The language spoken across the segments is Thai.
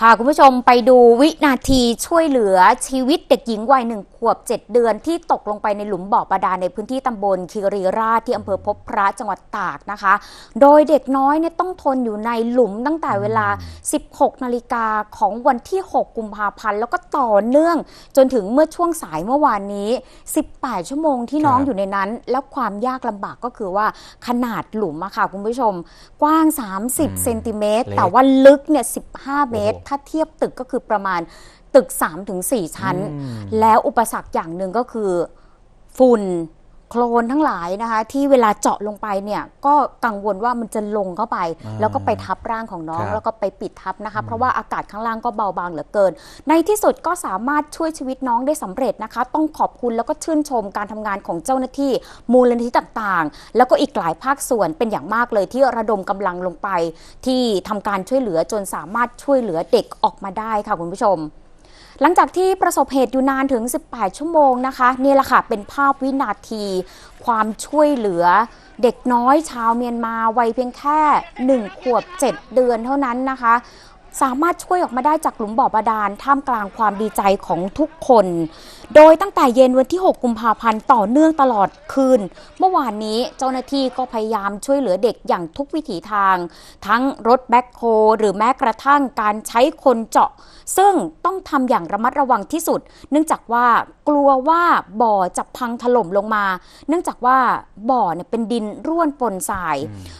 พาคุณผู้ชมไปดูวินาทีช่วยเหลือชีวิตเด็กหญิงวัยหนึ่งขวบ 7 เดือนที่ตกลงไปในหลุมบ่อบาดาลในพื้นที่ตำบลคีรีราชที่อำเภอพบพระจังหวัดตากนะคะ โดยเด็กน้อยเนี่ยต้องทนอยู่ในหลุมตั้งแต่เวลา 16 นาฬิกาของวันที่ 6 กุมภาพันธ์แล้วก็ต่อเนื่องจนถึงเมื่อช่วงสายเมื่อวานนี้ 18 ชั่วโมงที่น้องครับอยู่ในนั้น แล้วความยากลำบากก็คือว่าขนาดหลุมอะค่ะคุณผู้ชม กว้าง 30 เซนติเมตรเล็กแต่ว่าลึกเนี่ย 15 เมตรโอ้โหถ้าเทียบตึกก็คือประมาณตึก3-4ชั้นอืมแล้วอุปสรรคอย่างหนึ่งก็คือฝุ่น โคลนทั้งหลายนะคะที่เวลาเจาะลงไปเนี่ยก็กังวลว่ามันจะลงเข้าไปอ่าแล้วก็ไปทับร่างของน้อง ครับ แล้วก็ไปปิดทับนะคะ เพราะว่าอากาศข้างล่างก็เบาบางเหลือเกิน ในที่สุดก็สามารถช่วยชีวิตน้องได้สำเร็จนะคะ ต้องขอบคุณแล้วก็ชื่นชมการทำงานของเจ้าหน้าที่ มูลนิธิต่างๆ แล้วก็อีกหลายภาคส่วนเป็นอย่างมากเลยที่ระดมกำลังลงไป ที่ทำการช่วยเหลือจนสามารถช่วยเหลือเด็กออกมาได้ค่ะคุณผู้ชม หลังจากที่ประสบเหตุอยู่นานถึง 18 ชั่วโมงนะคะนี่แหละค่ะเป็นภาพวินาที ความช่วยเหลือเด็กน้อยชาวเมียนมาวัยเพียงแค่ 1 ขวบ 7 เดือนเท่านั้นนะคะ สามารถช่วยออกมาได้จากหลุมบ่อบาดาลท่ามกลางความดีใจของทุกคน โดยตั้งแต่เย็นวันที่ 6 กุมภาพันธ์ต่อเนื่องตลอดคืน เมื่อวานนี้เจ้าหน้าที่ก็พยายามช่วยเหลือเด็กอย่างทุกวิถีทาง ทั้งรถแบ็คโฮหรือแม้กระทั่งการใช้คนเจาะ ซึ่งต้องทำอย่างระมัดระวังที่สุด เนื่องจากว่ากลัวว่าบ่อจะพังถล่มลงมา เนื่องจากว่าบ่อเนี่ยเป็นดินร่วนปนทราย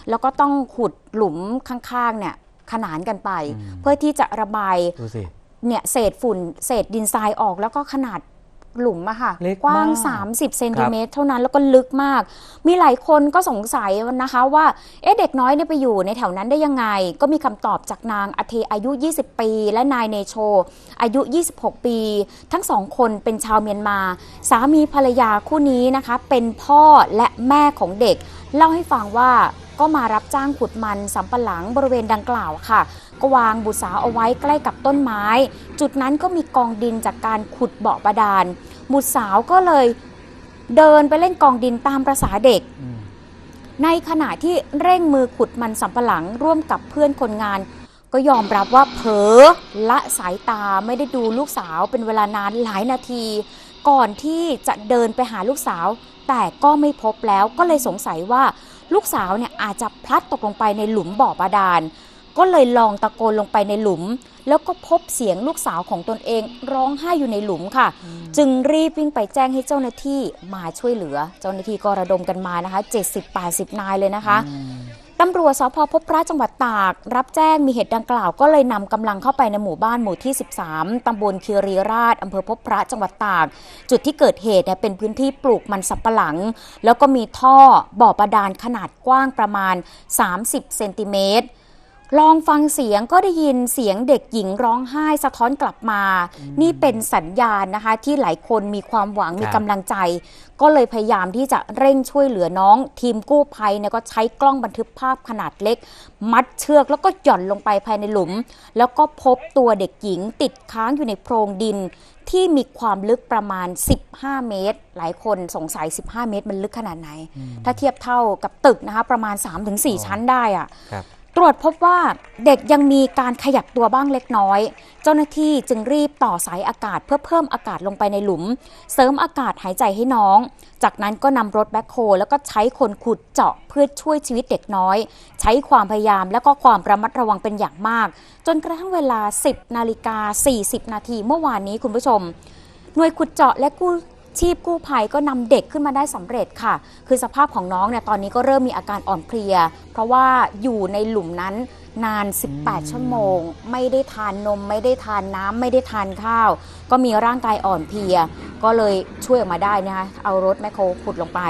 แล้วก็ต้องขุดหลุมข้างๆเนี่ย ขนานกันไป เพื่อที่จะระบายดูสิเนี่ยเศษฝุ่นเศษดินทรายออกแล้วก็ขนาดหลุมอะค่ะเล็กมากกว้าง 30 เซนติเมตรเท่านั้นแล้วก็ลึกมาก มีหลายคนก็สงสัยนะคะว่าเอ๊ะเด็กน้อยเนี่ยไปอยู่ในแถวนั้นได้ยังไง ก็มีคำตอบจากนางอเทอายุ 20 ปี และนายเนโช อายุ 26 ปี ทั้งสองคนเป็นชาวเมียนมา สามีภรรยาคู่นี้นะคะ เป็นพ่อและแม่ของเด็ก เล่าให้ฟังว่า ก็มารับจ้างขุดมันสำปะหลังบริเวณดังกล่าวค่ะ ก็วางบุษาเอาไว้ใกล้กับต้นไม้ จุดนั้นก็มีกองดินจากการขุดเบาะบาดาล บุตรสาวก็เลยเดินไปเล่นกองดินตามประษาเด็ก ในขณะที่เร่งมือขุดมันสำปะหลังร่วมกับเพื่อนคนงาน ก็ยอมรับว่าเผลอละสายตาไม่ได้ดูลูกสาวเป็นเวลานานหลายนาที ก่อนที่จะเดินไปหาลูกสาว แต่ก็ไม่พบแล้วก็เลยสงสัยว่า ลูกสาวเนี่ยอาจจะพลัดตกลงไปในหลุมบ่อบาดาล ก็เลยลองตะโกนลงไปในหลุม แล้วก็พบเสียงลูกสาวของตนเองร้องไห้อยู่ในหลุมค่ะ จึงรีบวิ่งไปแจ้งให้เจ้าหน้าที่มาช่วยเหลือ เจ้าหน้าที่ก็ระดมกันมานะคะ 70-80 นายเลยนะคะ ตำรวจสพพบพระจังหวัดตาก รับแจ้งมีเหตุดังกล่าวก็เลยนำกำลังเข้าไปในหมู่บ้านหมู่ที่ 13 ตำบลคีรีราชอำเภอพบพระจังหวัดตาก จุดที่เกิดเหตุเนี่ยเป็นพื้นที่ปลูกมันสับปะหลัง แล้วก็มีท่อบ่อประดานขนาดกว้างประมาณ 30 เซนติเมตร ลองฟังเสียงก็ได้ยินเสียงเด็กหญิงร้องไห้สะท้อนกลับมา นี่เป็นสัญญาณนะคะ ที่หลายคนมีความหวังครับมีกำลังใจ ก็เลยพยายามที่จะเร่งช่วยเหลือน้อง ทีมกู้ภัยเนี่ยก็ใช้กล้องบันทึกภาพขนาดเล็ก มัดเชือกแล้วก็หย่อนลงไปภายในหลุม แล้วก็พบตัวเด็กหญิงติดค้างอยู่ในโพรงดิน ที่มีความลึกประมาณ 15 เมตร หลายคนสงสัย 15 เมตรมันลึกขนาดไหน ถ้าเทียบเท่ากับตึกนะคะประมาณ 3-4 ชั้นได้อะครับ ตรวจพบว่าเด็กยังมีการขยับตัวบ้างเล็กน้อย เจ้าหน้าที่จึงรีบต่อสายอากาศเพื่อเพิ่มอากาศลงไปในหลุม เสริมอากาศหายใจให้น้อง จากนั้นก็นำรถแบ็คโฮแล้วก็ใช้คนขุดเจาะเพื่อช่วยชีวิตเด็กน้อย ใช้ความพยายามและก็ความระมัดระวังเป็นอย่างมาก จนกระทั่งเวลา 10นาฬิกา40 นาทีเมื่อวานนี้คุณผู้ชม หน่วยขุดเจาะและกู้ ชีพกู้ภัยก็นำเด็กขึ้นมาได้สำเร็จค่ะ คือสภาพของน้องเนี่ยตอนนี้ก็เริ่มมีอาการอ่อนเพลีย เพราะว่าอยู่ในหลุมนั้นนาน 18 ชั่วโมง ไม่ได้ทานนม ไม่ได้ทานน้ำ ไม่ได้ทานข้าว ก็มีร่างกายอ่อนเพลีย ก็เลยช่วยออกมาได้นะคะ เอารถแมคโครขุดลงไป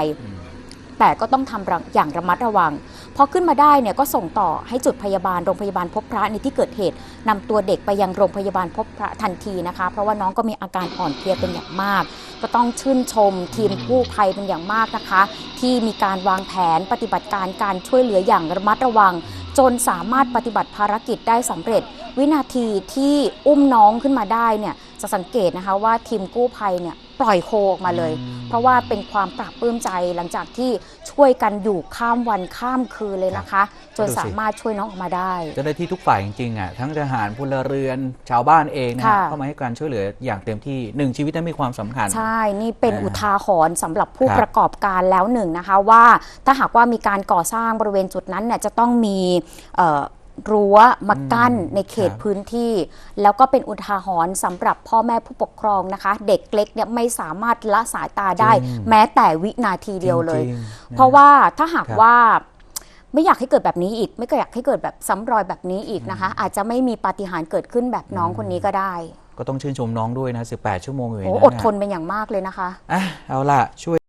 แต่ก็ต้องทำอย่างระมัดระวัง พอขึ้นมาได้เนี่ยก็ส่งต่อให้จุดพยาบาลโรงพยาบาลพบพระในที่เกิดเหตุนำตัวเด็กไปยังโรงพยาบาลพบพระทันทีนะคะ เพราะว่าน้องก็มีอาการอ่อนเพลียเป็นอย่างมาก ก็ต้องชื่นชมทีมกู้ภัยเป็นอย่างมากนะคะ ที่มีการวางแผนปฏิบัติการการช่วยเหลืออย่างระมัดระวัง จนสามารถปฏิบัติภารกิจได้สำเร็จ วินาทีที่อุ้มน้องขึ้นมาได้เนี่ยจะสังเกตนะคะว่าทีมกู้ภัยเนี่ย ปล่อยโคออกมาเลยอืมเพราะว่าเป็นความปราบปลื้มใจหลังจากที่ช่วยกันอยู่ข้ามวันข้ามคืนเลยนะคะ จนก็ดูสิสามารถช่วยน้องออกมาได้เจ้าหน้าที่ทุกฝ่ายจริงๆอะทั้งทหารพลเรือนชาวบ้านเองนะฮะค่ะเข้ามาให้การช่วยเหลืออย่างเต็มที่หนึ่งชีวิตนั้นมีความสำคัญ ใช่ นี่เป็นอ่าอุทาหรณ์สำหรับผู้ครับประกอบการแล้วหนึ่งนะคะว่าถ้าหากว่ามีการก่อสร้างบริเวณจุดนั้นเนี่ยจะต้องมีเอ่อ รั้วมากั้นในเขตครับพื้นที่ แล้วก็เป็นอุทาหรณ์สำหรับพ่อแม่ผู้ปกครองนะคะ เด็กเล็กเนี่ยไม่สามารถละสายตาได้จริงแม้แต่วินาทีเดียวเลยจริงๆนเพราะว่าถ้าหากครับว่าไม่อยากให้เกิดแบบนี้อีก ไม่อยากให้เกิดแบบซ้ำรอยแบบนี้อีกนะคะ อาจจะไม่มีปาฏิหาริย์เกิดขึ้นแบบน้องคนนี้ก็ได้ ก็ต้องชื่นชมน้องด้วยนะ 18 ชั่วโมงอยู่ในโอ้นั้นอดทนน่ะเป็นอย่างมากเลยนะคะอะเอาล่ะช่วย